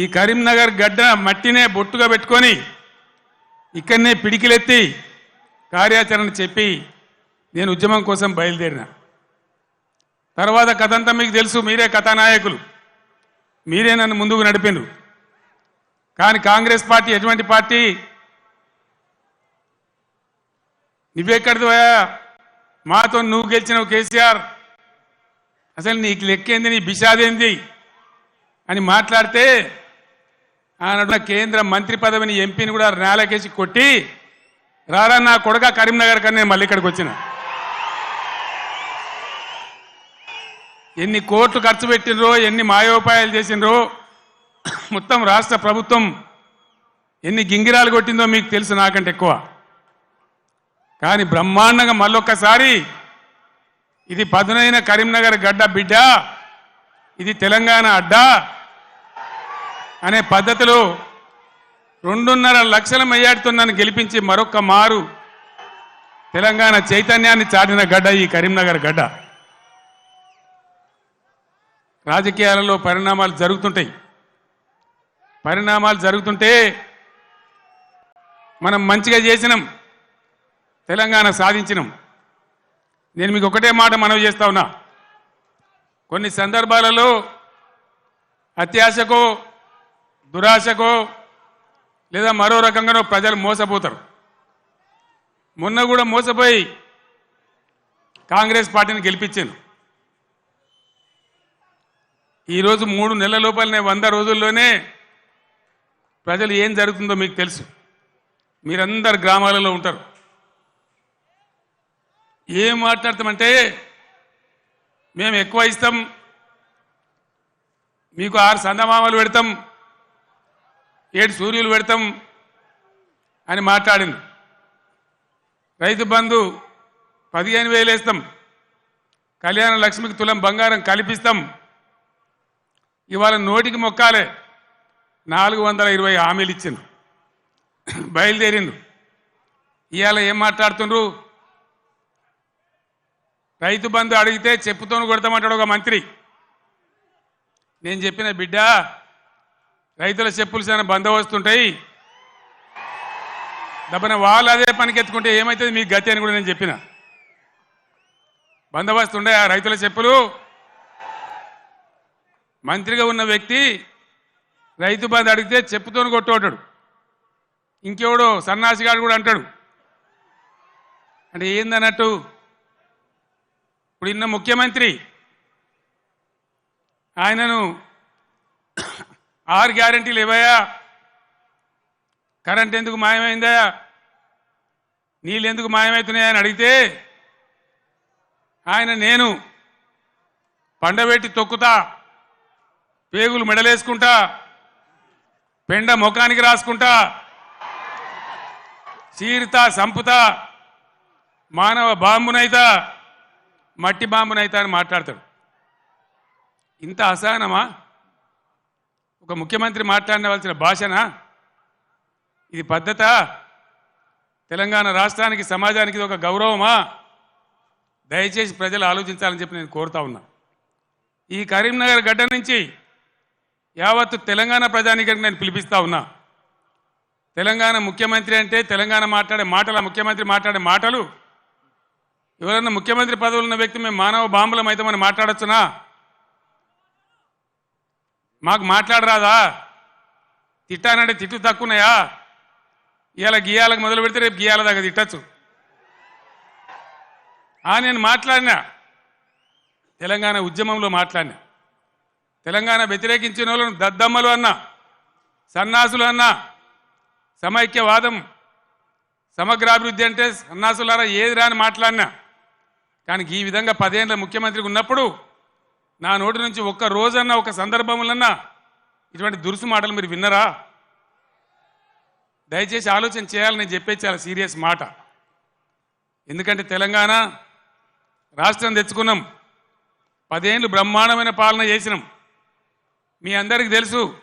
ఈ కరీంనగర్ గడ్డ మట్టినే బొట్టుగా పెట్టుకొని ఇక్కడనే పిడికిలెత్తి కార్యాచరణ చెప్పి నేను ఉద్యమం కోసం బయలుదేరిన. తర్వాత కథంతా మీకు తెలుసు మీరే కథానాయకులు. మీరే నన్ను ముందుకు నడిపిండ్రు కానీ కాంగ్రెస్ పార్టీ ఎటువంటి పార్టీ? నువ్వెక్కడిదివా మాతో నువ్వు గెలిచినావు కేసీఆర్. అసలు నీకు లెక్కేంది నీ బిషాదేంది అని మాట్లాడితే ఆయన కేంద్ర మంత్రి పదవిని ఎంపీని కూడా నేలకేసి కొట్టి రారా నా కొడుక కరీంనగర్ కన్నా నేను మళ్ళీ ఇక్కడికి వచ్చిన. ఎన్ని కోట్లు ఖర్చు పెట్టినరో ఎన్ని మాయోపాయాలు చేసినరో మొత్తం రాష్ట్ర ప్రభుత్వం ఎన్ని గింగిరాలు కొట్టిందో మీకు తెలుసు నాకంటే ఎక్కువ. కానీ బ్రహ్మాండంగా మళ్ళొక్కసారి ఇది పదునైన కరీంనగర్ గడ్డ బిడ్డ ఇది తెలంగాణ అడ్డా అనే పద్ధతిలో రెండున్నర లక్షల మెయ్యాటితో నన్ను గెలిపించి మరొక్క మారు తెలంగాణ చైతన్యాన్ని చాటిన గడ్డ ఈ కరీంనగర్ గడ్డ. రాజకీయాలలో పరిణామాలు జరుగుతుంటాయి. పరిణామాలు జరుగుతుంటే మనం మంచిగా చేసినాం తెలంగాణ సాధించినాం. నేను మీకు ఒకటే మాట మనవి చేస్తా ఉన్నా. కొన్ని సందర్భాలలో అత్యాశకో దురాశకో లేదా మరో రకంగానో ప్రజలు మోసపోతారు. మొన్న కూడా మోసపోయి కాంగ్రెస్ పార్టీని గెలిపించాను. ఈరోజు మూడు నెలల లోపలనే వంద రోజుల్లోనే ప్రజలు ఏం జరుగుతుందో మీకు తెలుసు. మీరందరు గ్రామాలలో ఉంటారు. ఏం మాట్లాడతామంటే మేము ఎక్కువ ఇస్తాం మీకు ఆరు సందమామలు పెడతాం ఏడు సూర్యులు పెడతాం అని మాట్లాడింది. రైతు బంధు పదిహేను వేలు వేస్తాం. కళ్యాణ లక్ష్మికి తులం బంగారం కల్పిస్తాం. ఇవాళ నోటికి మొక్కాలే. నాలుగు వందల ఇరవై హామీలు ఇచ్చిండు బయలుదేరిండు ఇవాళ ఏం మాట్లాడుతుండ్రు? రైతు బంధు అడిగితే చెప్పుతోను కొడతామంటాడు ఒక మంత్రి. నేను చెప్పిన బిడ్డ రైతుల చెప్పులు చాలా బందోబస్తుంటాయి దబ్బన వాళ్ళు అదే పనికి ఎత్తుకుంటే ఏమవుతుంది మీకు గతి అని కూడా నేను చెప్పిన. బందోబస్తు ఉండే ఆ రైతుల చెప్పులు. మంత్రిగా ఉన్న వ్యక్తి రైతు బంధు అడిగితే చెప్పుతోని కొట్టుకుంటాడు. ఇంకెవడో సన్నాసిగాడు కూడా అంటాడు. అంటే ఏందన్నట్టు? ఇప్పుడు ఇన్న ముఖ్యమంత్రి ఆయనను ఆరు గ్యారంటీలు ఇవ్వయా కరెంట్ ఎందుకు మాయమైందా? నీళ్ళు ఎందుకు మాయమవుతున్నాయని అడిగితే ఆయన నేను పండబెట్టి తొక్కుతా పేగులు మెడలేసుకుంటా పెండ ముఖానికి రాసుకుంటా చీరుతా సంపుతా మానవ బాంబునైతా మట్టి బాంబునైతా అని మాట్లాడతాడు. ఇంత అసహనమా? ఒక ముఖ్యమంత్రి మాట్లాడవలసిన భాషనా? ఇది పద్ధత? తెలంగాణ రాష్ట్రానికి సమాజానికి ఇది ఒక గౌరవమా? దయచేసి ప్రజలు ఆలోచించాలని చెప్పి నేను కోరుతా ఉన్నా. ఈ కరీంనగర్ గడ్డ నుంచి యావత్తు తెలంగాణ ప్రజానికి నేను పిలిపిస్తా ఉన్నా. తెలంగాణ ముఖ్యమంత్రి అంటే తెలంగాణ మాట్లాడే మాటలు ముఖ్యమంత్రి మాట్లాడే మాటలు. ఎవరన్నా ముఖ్యమంత్రి పదవులు ఉన్న వ్యక్తి మేము మానవ బాంబులం అయితే మనం మాట్లాడొచ్చునా? మాకు మాట్లాడరాదా? తిట్టానంటే తిట్టు తక్కువన్నాయా ఇవాళ గీయాలకు మొదలు పెడితే రేపు గీయాల దాకా తిట్టచ్చు. ఆ నేను మాట్లాడినా. తెలంగాణ ఉద్యమంలో మాట్లాడినా. తెలంగాణ వ్యతిరేకించిన వాళ్ళను దద్దమ్మలు అన్నా సన్నాసులు అన్నా సమైక్యవాదం సమగ్రాభివృద్ధి అంటే సన్నాసులారా ఏది రాని మాట్లాడినా. కానీ ఈ విధంగా పదేళ్ళ ముఖ్యమంత్రికి ఉన్నప్పుడు నా నోటి నుంచి ఒక్క రోజన్నా ఒక సందర్భంలోన్నా ఇటువంటి దురుసు మాటలు మీరు విన్నరా? దయచేసి ఆలోచన చేయాలని నేను చెప్పేది చాలా సీరియస్ మాట. ఎందుకంటే తెలంగాణ రాష్ట్రం తెచ్చుకున్నాం పదేళ్ళు బ్రహ్మాండమైన పాలన చేసినాం. మీ అందరికీ తెలుసు